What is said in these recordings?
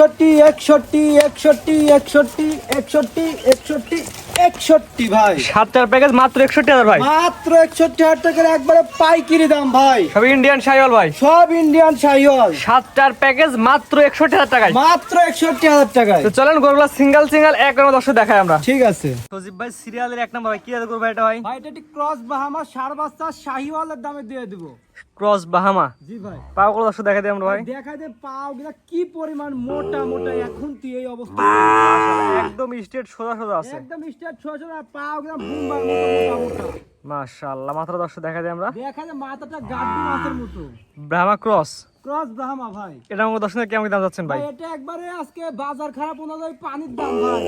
একষট্টি একষট্টি একষট্টি একষট্টি একষট্টি একষট্টি একষট্টি ভাই। সাতটার প্যাকেজ মাত্র একষট্টি হাজার ভাই। মাত্র একষট্টি হাজার টাকার একবারে পাইকিরি দাম ভাই। সব ইন্ডিয়ান শাহিওয়াল ভাই। সব ইন্ডিয়ান শাহিওয়াল সাতটার প্যাকেজ মাত্র একষট্টি হাজার টাকায়। মাত্র একষট্টি হাজার টাকায়। তো চলেন গরুগুলো সিঙ্গেল সিঙ্গেল এক নম্বর দর্শক দেখাই আমরা। ঠিক আছে। সজীব ভাই সিরিয়ালের এক নম্বর ভাই। কি গরু ভাই এটা ভাই? ভাই এটা ক্রস বাহামা সার বাচ্চা শাহিওয়ালের দামে দিয়ে দিব। Cross Bahama. জি ভাই। পাও গুলো দর্শক দেখাই দিই আমরা ভাই। দেখাই দে পাও গুলো কি পরিমাণ মোটা মোটা এখন তুই এই অবস্থা। একদম স্ট্রেট সোজা সোজা আছে। একদম স্ট্রেট সোজা সোজা পাও গুলো বুমবার মোটা মোটা মোটা। মাশাআল্লাহ মাত্র দর্শক দেখাই দিই আমরা। দেখা যায় মাথাটা গাড়ি মাছের মতো। ব্রাহ্মা ক্রস। ক্রস ব্রাহ্মা ভাই। এটা আমাকে দর্শক কেমন দাম যাচ্ছেন ভাই? ভাই এটা একবারে আজকে বাজার খারাপ অনুযায়ী পানির দাম ভাই।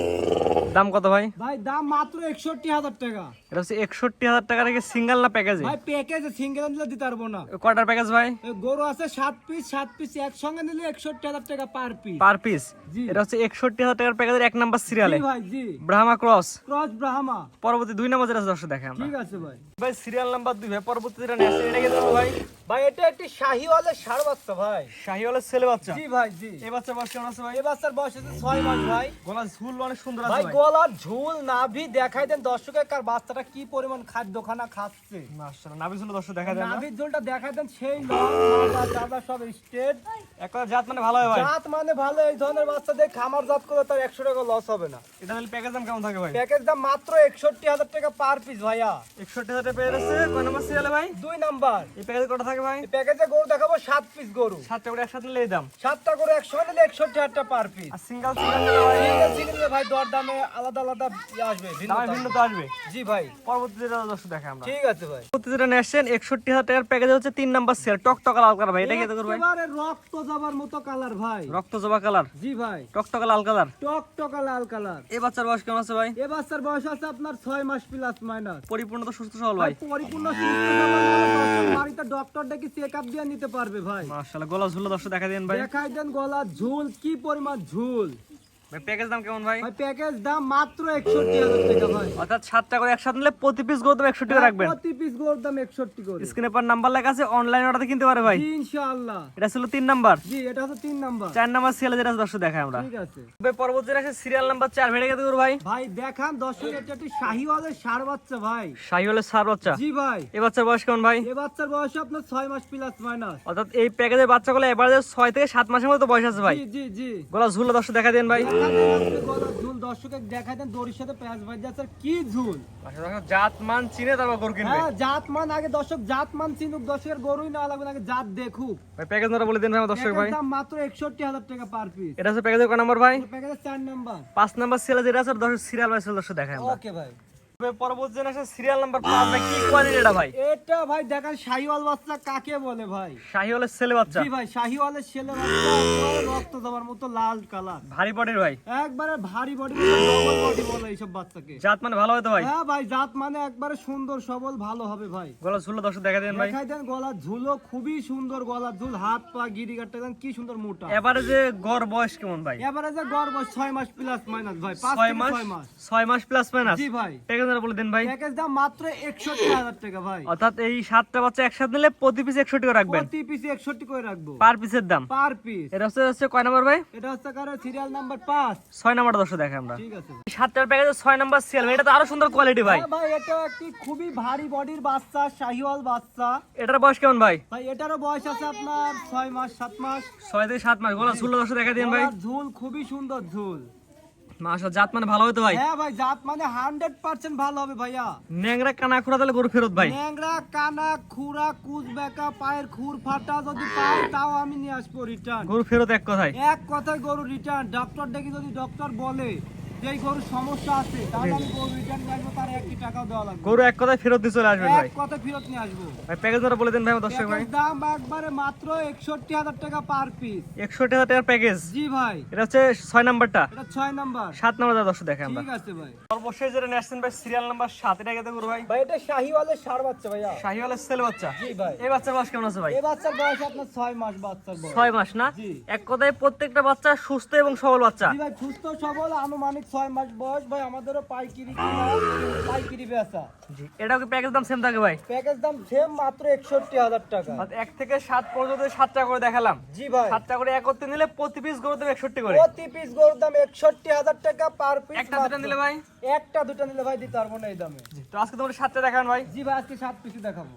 দাম কত ভাই? ভাই দাম মাত্র একষট্টি হাজার টাকা। এটা হচ্ছে একষট্টি হাজার টাকা রেখে সিঙ্গেল না প্যাকেজে? ভাই প্যাকেজে সিঙ্গেল নিলে দিতে পারব না। কয়টার প্যাকেজ ভাই? গরু আছে সাত পিস সাত পিস একসঙ্গে নিলে একষট্টি হাজার টাকা পার পিস পার পিস এটা হচ্ছে একষট্টি হাজার টাকার প্যাকেজের এক নাম্বার সিরিয়ালে। ভাই জি। ব্রাহ্মা ক্রস। ক্রস ব্রাহ্মা। পরবর্তী দুই নম্বর যেটা দর্শক দেখে আমরা। ঠিক আছে ভাই। ভাই সিরিয়াল নাম্বার দুই ভাই পরবর্তী যেটা নেক্সট এটা কি ভাই? ভাই এটা একটি শাহিওয়ালের ষাড় বাচ্চা ভাই। শাহিওয়ালের ছেলে বাচ্চা? জি ভাই জি। এই বাচ্চা বয়স কেমন আছে ভাই? এই বাচ্চার বয়স আছে ছয় মাস ভাই। গলা ঝুল অনেক সুন্দর আছে ভাই গলার ঝুল নাভি দেখাই দেন দর্শকের কার বাচ্চাটা কি পরিমাণ খাদ্য খানা খাচ্ছে। মাশাআল্লাহ নাভি ঝুল দর্শক দেখা যায় না। নাভির ঝুলটা দেখাই দেন সেই মাথা সব স্টেট। একটা জাত মানে ভালো হয় ভাই। জাত মানে ভালো এই ধরনের বাচ্চা দিয়ে খামার জাত করে তার একশো টাকা লস হবে না। এটা তাহলে প্যাকেজ দাম কেমন থাকে ভাই? প্যাকেজ দাম মাত্র একষট্টি হাজার টাকা পার পিস ভাইয়া। একষট্টি হাজার টাকা পেয়ে যাচ্ছে। কয় নম্বর সিরিয়ালে ভাই? দুই নাম্বার। এই প্যাকেজে কটা থাকে ভাই? এই প্যাকেজে গরু দেখাবো সাত পিস গরু। সাতটা করে একসাথে নিলে দাম। সাতটা গরু একশো নিলে একষট্টি হাজার পার পিস আর সিঙ্গেল সিঙ্গেল ভাই সিঙ্গেল ভাই দর দামে আলাদা আলাদা আসবে দামে দাম। ভিন্ন তো আসবে। জি ভাই। পরবর্তী যেটা দর্শক দেখে আমরা। ঠিক আছে ভাই। পরবর্তী যেটা একষট্টি হাজার টাকার প্যাকেজে হচ্ছে তিন নাম্বার সেল টকটকা লাল কালার ভাই এটা কি করব একেবারে রক্ত যাবার মতো কালার ভাই। রক্ত কালার। জি ভাই। টকটকা লাল কালার। টক টকা লাল কালার। এই বাচ্চার বয়স কেমন আছে ভাই? এ বাচ্চার বয়স আছে আপনার ছয় মাস প্লাস মাইনাস পরিপূর্ণ তো সুস্থ সবল ভাই। পরিপূর্ণ সুস্থ সবল বাড়িতে ডক্টর ডেকে চেক আপ দিয়ে নিতে পারবে ভাই। মাশাআল্লাহ গলা ঝুল দর্শক দেখা দেন ভাই। দেখাই দেন গলা ঝুল কি পরিমাণ ঝুল? প্যাকেজ দাম কেমন ভাই? ভাই প্যাকেজ দাম মাত্র একষট্টি হাজার টাকা ভাই। অর্থাৎ সাতটা করে একসাথে নিলে প্রতি পিস গরু দাম একষট্টি করে রাখবেন। প্রতি পিস গোর দাম একষট্টি করে। স্ক্রিনে পর নাম্বার লেখা আছে অনলাইন অর্ডার কিনতে পারে ভাই। ইনশাআল্লাহ। এটা ছিল তিন নাম্বার জি এটা হচ্ছে তিন নাম্বার চার নাম্বার সিরিয়াল যেটা দর্শক দেখায় আমরা। ঠিক আছে। ভাই পরবর্তী আছে সিরিয়াল নাম্বার চার। ভেড়ে গেছে ভাই? ভাই দেখান দর্শক এটা একটি শাহিওয়ালের সার বাচ্চা ভাই। সার বাচ্চা। জি ভাই। এই বাচ্চার বয়স কেমন ভাই? এ বাচ্চার বয়স আপনার ছয় মাস প্লাস মাইনাস অর্থাৎ এই প্যাকেজের বাচ্চাগুলো এবারে ছয় থেকে সাত মাসের মতো বয়স আছে ভাই। জি জি জি। গলা ঝুলো দর্শক দেখা দেন ভাই। দেখা দেন আপনি গলার ঝুল দর্শকে দেখা দেন দড়ির সাথে পেঁয়াজ ভাই যাচ্ছে কি ঝুল? জাত মান চিনে তারপর গরু কিনবে। হ্যাঁ জাত মান আগে দর্শক জাত মান চিনুক দর্শকের গরুই না লাগবে আগে জাত দেখুক। ভাই প্যাকেজ নাম্বার বলে দিন আমার দর্শক ভাই। দাম মাত্র একষট্টি হাজার টাকা পার পিস এটা হচ্ছে প্যাকেজের নাম্বার ভাই? প্যাকেজের চার নাম্বার পাঁচ নাম্বার সিরিয়াল যেটা আছে দর্শক সিরিয়াল বাই দর্শক দেখায় আমরা। ওকে ভাই। পরবর্তী জেনারেশন সিরিয়াল নাম্বার পাঁচ ভাই কি কোয়ালিটি এটা ভাই? এটা ভাই দেখেন শাহিওয়াল বাচ্চা কাকে বলে ভাই? শাহিওয়ালের ছেলে বাচ্চা? জি ভাই শাহিওয়ালের ছেলে বাচ্চা একবারে রক্ত দেওয়ার মতো লাল কালার। ভারী পটের ভাই? একবারে ভারী বডি ডবল বডি বলে এইসব বাচ্চাকে। জাত মানে ভালো হয়তো ভাই? হ্যাঁ ভাই জাত মানে একবারে সুন্দর সবল ভালো হবে ভাই। গলা ঝুলো দর্শক দেখা দেন ভাই। দেখাই দেন গলার ঝুলো খুবই সুন্দর গলার ঝুল হাত পা গিরি কাটতে দেন কি সুন্দর মোটা। এবারে যে গড় বয়স কেমন ভাই? এবারে যে গড় বয়স ছয় মাস প্লাস মাইনাস ভাই মাস? ছয় মাস। ছয় মাস প্লাস মাইনাস জি ভাই। প্যাকেজ বলে দিন ভাই। প্যাকেজ দাম মাত্র একষট্টি হাজার টাকা ভাই। অর্থাৎ এই সাতটা বাচ্চা একসাথে নিলে প্রতি পিস একষট্টি করে রাখবেন। প্রতি পিসে একষট্টি করে রাখব। পার পিসের দাম। পার পিস এটা হচ্ছে হচ্ছে কয় নাম্বার ভাই? এটা হচ্ছে কারও সিরিয়াল নাম্বার পাঁচ। ছয় নাম্বার দর্শক দেখে আমরা। ঠিক আছে। সাতটার প্যাকেজে ছয় নাম্বার সিরিয়াল এটা তো আরও সুন্দর কোয়ালিটি ভাই। হ্যাঁ ভাই এটা একটি খুবই ভারী বডির বাচ্চা শাহিওয়াল বাচ্চা। এটার বয়স কেমন ভাই? ভাই এটারও বয়স আছে আপনার ছয় মাস সাত মাস। ছয় থেকে সাত মাস। গলা ঝুলো দর্শক দেখা দিন ভাই। ঝুল খুবই সুন্দর ঝুল। মাসা জাত মানে ভালো হতো ভাই। হ্যাঁ ভাই জাত মানে হান্ড্রেড পার্সেন্ট ভালো হবে ভাইয়া। ন্যাংরা কানা খোড়া তাহলে গরু ফেরত ভাই। ন্যাংরা কানা খুরা কুচ বেকা পায়ের খুর ফাটা যদি পাই তাও আমি নিয়ে আসব রিটার্ন গরু ফেরত এক কথায়। এক কথায় গরু রিটার্ন ডক্টর ডেকে যদি ডক্টর বলে যে গরুর সমস্যা আছে তাহলে আমি গরু রিটার্ন আসব তার একটি টাকাও দেওয়া লাগবে গরু এক কথায় ফেরত দিয়ে চলে আসবেন ভাই। এক কথায় ফেরত নিয়ে আসব। ভাই প্যাকেজ ধরে বলে দিন ভাই দর্শক ভাই। দাম একবারে মাত্র একষট্টি হাজার টাকা পার পিস একষট্টি হাজার টাকার প্যাকেজ জি ভাই। এটা হচ্ছে ছয় নাম্বারটা। এটা ছয় নাম্বার। সাত নাম্বার দর্শক দেখে আমরা। ঠিক আছে ভাই। সর্বশেষ যেটা নিয়ে ভাই সিরিয়াল নাম্বার সাত এটা গেতে গরু ভাই। ভাই এটা শাহিওয়ালের সার বাচ্চা ভাইয়া। শাহিওয়ালের ছেলে বাচ্চা। জি ভাই। এই বাচ্চার বয়স কেমন আছে ভাই? এই বাচ্চার বয়স আপনার ছয় মাস বাচ্চার বয়স। ছয় মাস না? এক কথায় প্রত্যেকটা বাচ্চা সুস্থ এবং সবল বাচ্চা। জি ভাই সুস্থ সবল আনুমানিক ছয় মাস বয়স ভাই আমাদেরও পাইকিরি পাইকিরি বেচা। জি এটাও কি প্যাকেজ দাম সেম থাকে ভাই? প্যাকেজ দাম সেম মাত্র একষট্টি হাজার টাকা। এক থেকে সাত পর্যন্ত সাতটা করে দেখালাম। জি ভাই। সাতটা করে এক করতে নিলে প্রতি পিস গরুর দাম একষট্টি করে। প্রতি পিস গরুর দাম একষট্টি হাজার টাকা পার পিস একটা দুটা নিলে ভাই? একটা দুটা নিলে ভাই দিতে পারব না এই দামে। তো আজকে তোমার সাতটা দেখান ভাই। জি ভাই আজকে সাত পিসই দেখাবো।